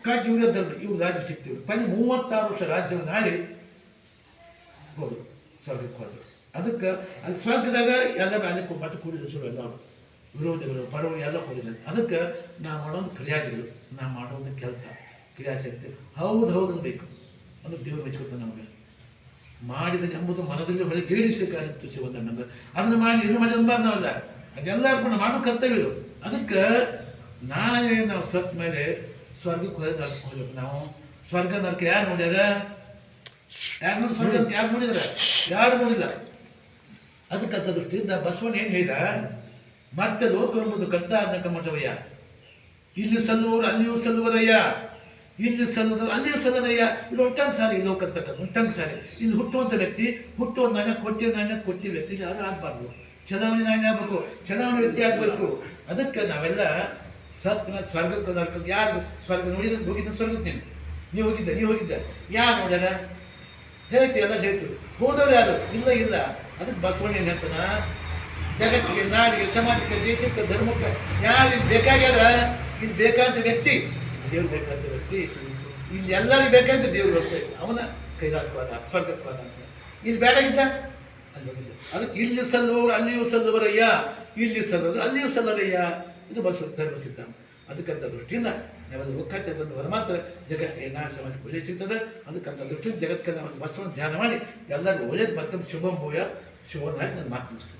ಕಾಕಿ ಇವರೇ ಧರ್ಮ ಇವ್ರು ರಾಜ್ಯ ಸಿಗ್ತೀವಿ ಕೊನೆ ಮೂವತ್ತಾರು ವರ್ಷ ರಾಜ್ಯವನ್ನು ಆಳಿ. ಹೋದರು ಸ್ವರ್ಗಕ್ಕೆ ಹೋದರು ಅದಕ್ಕೆ ಅಲ್ಲಿ ಸ್ವರ್ಗದಾಗ ಎಲ್ಲ ರಾಜ್ಯಕ್ಕೂ ಮತ್ತೆ ಕೂಡಿದ ಶುರು ಎಲ್ಲ ವಿರೋಧಿಗಳು ಪರವು ಎಲ್ಲ ಕೂಡಿದ್ರು ಅದಕ್ಕೆ ನಾ ಮಾಡೋದು ಕ್ರಿಯಾದಿಗಳು ನಾ ಮಾಡೋದು ಕೆಲಸ, ಕ್ರಿಯಾಶಕ್ತಿ. ಹೌದು ಹೌದು ಅನ್ಬೇಕು ಅದು ದೇವರು ಮೆಚ್ಚುತ್ತೆ ನಮಗೆ. ಮಾಡಿದ ಎಂಬುದು ಮನದಲ್ಲಿ ಹೊಳೆ ಗೇಡಿಸಬೇಕಾಗಿತ್ತು ಶಿವನಂದ ಅದನ್ನು ಮಾಡಿ ಇದು ಮಾಡಿ ಅನ್ಬಾರ್ದು ನಾವಲ್ಲ. ಅದೆಲ್ಲ ಕೂಡ ಮಾಡೋ ಕರ್ತವ್ಯ ಅದಕ್ಕೆ ನಾಳೆ ನಾವು ಸತ್ ಮೇಲೆ ಸ್ವರ್ಗಕ್ಕೆ ಹೋದ್ರೆ ಹೋಗ್ಬೇಕು ನಾವು. ಸ್ವರ್ಗ ನರ್ಕ ಯಾರು ನೋಡ್ಯಾರ? ಯಾರು ನೋಡಿ ಸ್ವರ್ಗ ಅಂತ ಯಾರು ನೋಡಿದ್ರ? ಯಾರು ನೋಡಿಲ್ಲ. ಅದಕ್ಕೆ ಅಂತ ದೃಷ್ಟಿಯಿಂದ ಬಸವಣ್ಣ ಏನು ಹೇಳಿದ? ಮತ್ತೆ ಲೋಕ ಎಂಬುದು ಕರ್ತಾರ್ನಕ ಮಠವಯ್ಯ ಇಲ್ಲಿ ಸಲ್ಲುವರು ಅಲ್ಲಿಯೂ ಸಲ್ಲುವರಯ್ಯ. ಇಲ್ಲಿ ಸಲ್ಲುವರು ಅಲ್ಲಿಯೂ ಸಲ್ಲರಯ್ಯ ಇದು ಒಟ್ಟಂಗ್ ಸಾರಿ ಈ ಲೋಕ ಅಂತಕ್ಕಂಥ ಒಟ್ಟಂಗ್ ಸಾರಿ. ಇಲ್ಲಿ ಹುಟ್ಟುವಂಥ ವ್ಯಕ್ತಿ ಹುಟ್ಟುವ ನಾಣ್ಯ ಕೊಟ್ಟಿದ್ದ ನಾಣ್ಯ, ಕೊಟ್ಟಿ ವ್ಯಕ್ತಿ ಯಾರು ಆಗಬಾರ್ದು. ಚಲಾವಣೆ ನಾಣ್ಯ ಆಗಬೇಕು, ಚಲಾವಣೆ ವ್ಯಕ್ತಿ ಆಗಬೇಕು. ಅದಕ್ಕೆ ನಾವೆಲ್ಲ ಸತ್ನ ಸ್ವರ್ಗಕ್ಕೆ ನರ್ಕಕ್ಕೆ ಯಾರು ಸ್ವರ್ಗ ನೋಡಿದ್ರೆ ಹೋಗಿದ್ದ ಸ್ವರ್ಗಕ್ಕೆ ನೀನು. ನೀವು ಹೋಗಿದ್ದೆ ನೀವು ಹೋಗಿದ್ದೆ. ಯಾರು ನೋಡ್ಯಾರ ಹೇಳ್ತಿ, ಎಲ್ಲ ಹೇಳ್ತೀವಿ ಹೋದವ್ರು ಯಾರು? ಇಲ್ಲ ಇಲ್ಲ. ಅದಕ್ಕೆ ಬಸವಣ್ಣ ಹೇಳ್ತಾನ? ಜಗತ್ತಿಗೆ, ನಾಡಿಗೆ, ಸಮಾಜಕ್ಕೆ, ದೇಶಕ್ಕೆ, ಧರ್ಮಕ್ಕೆ ಯಾರು ಇದು ಬೇಕಾಗ್ಯದ? ಇದು ಬೇಕಾದ ವ್ಯಕ್ತಿ. ದೇವ್ರು ಬೇಕಾದ ವ್ಯಕ್ತಿ. ಇಲ್ಲಿ ಎಲ್ಲರಿಗೂ ಬೇಕಾದ ದೇವ್ರು ಹೋಗ್ಬೇಕು ಅವನ ಕೈಲಾಸವಾದ ಸ್ವರ್ಗತ್ವಾದ ಅಂತ. ಇಲ್ಲಿ ಬೇಡಾಗಿದ್ದ ಅಲ್ಲಿ ಅದಕ್ಕೆ ಇಲ್ಲಿ ಸಲ್ಲುವವರು, ಅಲ್ಲಿಯೂ ಸಲ್ಲುವರಯ್ಯ. ಇಲ್ಲಿ ಸಲ್ಲೋರು ಅಲ್ಲಿಯೂ ಸಲ್ಲರಯ್ಯ ಇದು ಬಸವ ಧರ್ಮ ಸಿದ್ಧಾಂತ. ಅದಕ್ಕಂಥ ದೃಷ್ಟಿಯಿಂದ ನಾವೆಲ್ಲ ಒಕ್ಕಟ್ಟೆ ಬಂದು ಹೊರ ಮಾತ್ರ ಜಗತ್ತಿಗೆ ನಾಶ ಮಾಡಿ ಒಳ್ಳೆ ಸಿಗ್ತದೆ. ಅದಕ್ಕಂಥ ದೃಷ್ಟಿಯಿಂದ ಜಗತ್ತಿಗೆ ನಾವು ಬಸವನ ಧ್ಯಾನ ಮಾಡಿ ಎಲ್ಲರಿಗೂ ಒಳ್ಳೇದು. ಮತ್ತೆ ಶುಭಂ ಭೂಯ. ಶುಭನಾಗಿ ನನ್ನ ಮಾತು ಮುಗಿಸ್ತೇನೆ.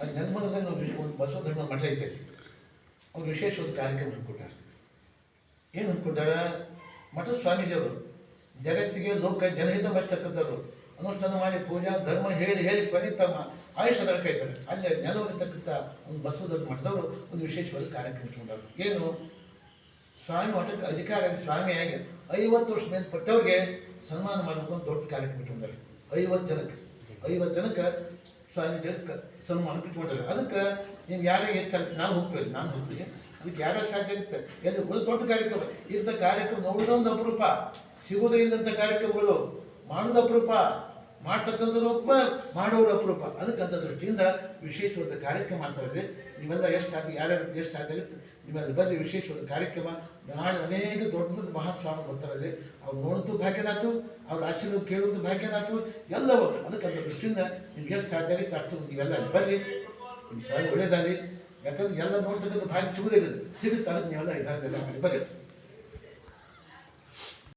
ಅಲ್ಲಿ ನಾವು ಒಂದು ಬಸವ ಧರ್ಮ ಮಠ ಐತೆ ಅವ್ರು ವಿಶೇಷ ಒಂದು ಕಾರ್ಯಕ್ರಮ ಅಂದ್ಕೊಂಡಾರೆ ಏನು ಅಂದ್ಕೊಟ್ಟಾರ ಮಠದ ಸ್ವಾಮೀಜಿಯವರು, ಜಗತ್ತಿಗೆ ಲೋಕ ಜನಹಿತ ಬರ್ತಕ್ಕಂಥವ್ರು ಅನುಷ್ಠಾನ ಮಾಡಿ ಪೂಜಾ, ಧರ್ಮ ಹೇಳಿ ಹೇಳಿ ಕೊನೆ ಆಯುಷ ಅದರ ಇದ್ದಾರೆ ಅಲ್ಲಿ ನೆಲವರಿತಕ್ಕಂಥ ಒಂದು ಬಸವದ ಮಠದವರು ಒಂದು ವಿಶೇಷವಾದ ಕಾರ್ಯಕ್ರಮ ಇಟ್ಕೊಂಡವರು. ಏನು? ಸ್ವಾಮಿ ಮಠಕ್ಕೆ ಅಧಿಕಾರ ಸ್ವಾಮಿಯಾಗಿ ಐವತ್ತು ವರ್ಷ ಮೇಲ್ಪಟ್ಟವ್ರಿಗೆ ಸನ್ಮಾನ ಮಾಡಬೇಕು ಅಂತ ದೊಡ್ಡ ಕಾರ್ಯಕ್ರಮ ಇಟ್ಕೊಂಡಾರೆ ಐವತ್ತು ಜನಕ್ಕೆ. ಐವತ್ತು ಜನಕ್ಕೆ ಸ್ವಾಮಿ ಜನಕ್ಕೆ ಸನ್ಮಾನ ಇಟ್ಕೊಂಡಾರೆ ಅದಕ್ಕೆ ನೀವು ಯಾರಿಗೆ ಹೆಚ್ಚಾಗ ನಾನು ಹೋಗ್ತೀವಿ ನಾನು ಹೋಗ್ತೀನಿ ಅದಕ್ಕೆ ಯಾರೋ ಸಾಧ್ಯ ಆಗುತ್ತೆ ಎಲ್ಲಿ ಒಂದು ದೊಡ್ಡ ಕಾರ್ಯಕ್ರಮ. ಇಂಥ ಕಾರ್ಯಕ್ರಮ ನೋಡೋದೊಂದು ಅಪರೂಪ. ಸಿಗೋದೇ ಇಲ್ಲದಂಥ ಕಾರ್ಯಕ್ರಮಗಳು ಮಾಡೋದು ಅಪರೂಪ. ಮಾಡ್ತಕ್ಕಂಥವ್ರು ಅಪರೂಪ ಮಾಡೋರು ಅಪರೂಪ ಅದಕ್ಕಂಥ ದೃಷ್ಟಿಯಿಂದ ವಿಶೇಷವಾದ ಕಾರ್ಯಕ್ರಮ ಮಾಡ್ತಾರೆ ನೀವೆಲ್ಲ ಎಷ್ಟು ಸಾಧ್ಯ, ಯಾರ್ಯಾರು ಎಷ್ಟು ಸಾಧ್ಯ ಆಗುತ್ತೆ ನಿಮ್ಮಲ್ಲಿ ಬರಲಿ ವಿಶೇಷವಾದ ಕಾರ್ಯಕ್ರಮ, ನಾಳೆ ಅನೇಕ ದೊಡ್ಡ ದೊಡ್ಡ ಮಹಾಸ್ವಾಮಿ ಬರ್ತಾರಲ್ಲಿ, ಅವ್ರು ನೋಡೋದು ಭಾಗ್ಯನಾಥು ಅವ್ರ ಆಶೀರ್ವಾದ ಕೇಳೋದು ಭಾಗ್ಯನಾಥು ಎಲ್ಲ ಹೋಗ್ತು ಅಂತ ದೃಷ್ಟಿಯಿಂದ ನಿಮ್ಗೆ ಎಷ್ಟು ಸಾಧ್ಯ ಆಗುತ್ತೆ ಅಷ್ಟು ನೀವೆಲ್ಲ ಬರ್ರಿ ನಿಮ್ಮ ಸ್ವಾಮಿ ಒಳ್ಳೇದಾಗಲಿ. ಯಾಕಂದ್ರೆ ಎಲ್ಲ ನೋಡ್ತಕ್ಕಂಥ ಭಾಗ್ಯ ಸಿಗುದಿಲ್ಲ ಸಿಗುತ್ತೆ, ಅದಕ್ಕೆ ನೀವೆಲ್ಲ ಇದಾಗಲಿ ಬರ್ರಿ